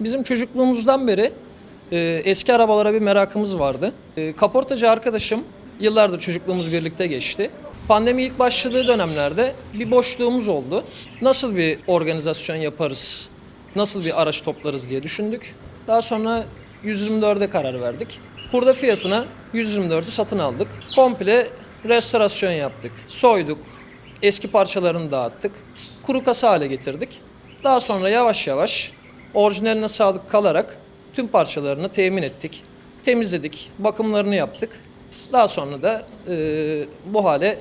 Bizim çocukluğumuzdan beri e, eski arabalara bir merakımız vardı. E, kaportacı arkadaşım yıllardır çocukluğumuz birlikte geçti. Pandemi ilk başladığı dönemlerde bir boşluğumuz oldu. Nasıl bir organizasyon yaparız, nasıl bir araç toplarız diye düşündük. Daha sonra 124'e karar verdik. Kurda fiyatına 124'ü satın aldık. Komple restorasyon yaptık. Soyduk, eski parçalarını dağıttık. Kuru kasa hale getirdik. Daha sonra yavaş yavaş orijinaline sadık kalarak tüm parçalarını temin ettik. Temizledik, bakımlarını yaptık. Daha sonra da e, bu hale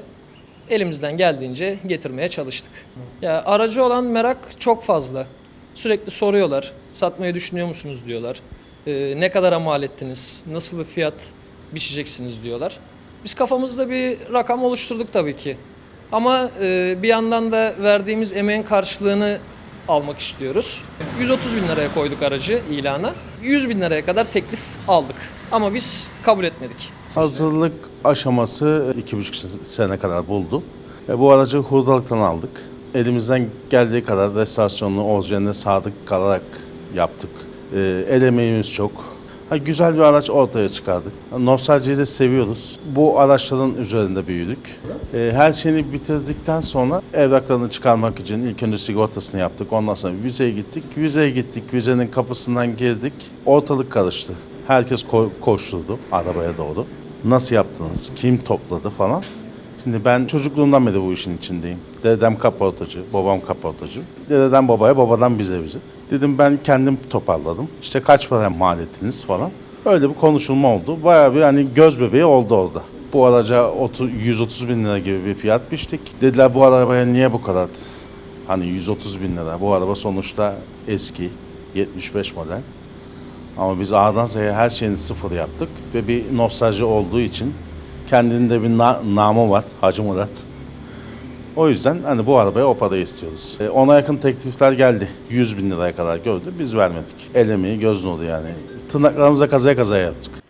elimizden geldiğince getirmeye çalıştık. Ya aracı olan merak çok fazla. Sürekli soruyorlar. Satmayı düşünüyor musunuz diyorlar. E, ne kadara mal ettiniz? Nasıl bir fiyat biçeceksiniz diyorlar. Biz kafamızda bir rakam oluşturduk tabii ki. Ama e, bir yandan da verdiğimiz emeğin karşılığını almak istiyoruz. 130 bin liraya koyduk aracı ilana. 100 bin liraya kadar teklif aldık. Ama biz kabul etmedik. Hazırlık aşaması iki buçuk sene kadar buldu. E, bu aracı hurdalıktan aldık. Elimizden geldiği kadar restorasyonunu orijinaline sadık kalarak yaptık. E, el emeğimiz çok. Ha, güzel bir araç ortaya çıkardık. Nostaljiyi de seviyoruz. Bu araçların üzerinde büyüdük. E, her şeyini bitirdikten sonra evraklarını çıkarmak için ilk önce sigortasını yaptık. Ondan sonra vizeye gittik. Vizeye gittik. Vizenin kapısından girdik. Ortalık karıştı. Herkes ko- koşturdu arabaya doğru. Nasıl yaptınız? Kim topladı falan. Şimdi ben çocukluğumdan beri bu işin içindeyim. Dedem kaportacı, babam kaportacı. Dededen babaya, babadan bize bize. Dedim ben kendim toparladım. İşte kaç para mal ettiniz falan. Öyle bir konuşulma oldu. Bayağı bir hani göz bebeği oldu orada. Bu araca 30, 130 bin lira gibi bir fiyat biçtik. Dediler bu arabaya niye bu kadar? Hani 130 bin lira. Bu araba sonuçta eski, 75 model. Ama biz A'dan Z'ye her şeyini sıfır yaptık ve bir nostalji olduğu için kendinin de bir na- namı var Hacı Murat. O yüzden hani bu arabaya o parayı istiyoruz. E, ona yakın teklifler geldi. 100 bin liraya kadar gördü. Biz vermedik. El emeği göz nuru yani. Tırnaklarımıza kazaya kazaya yaptık.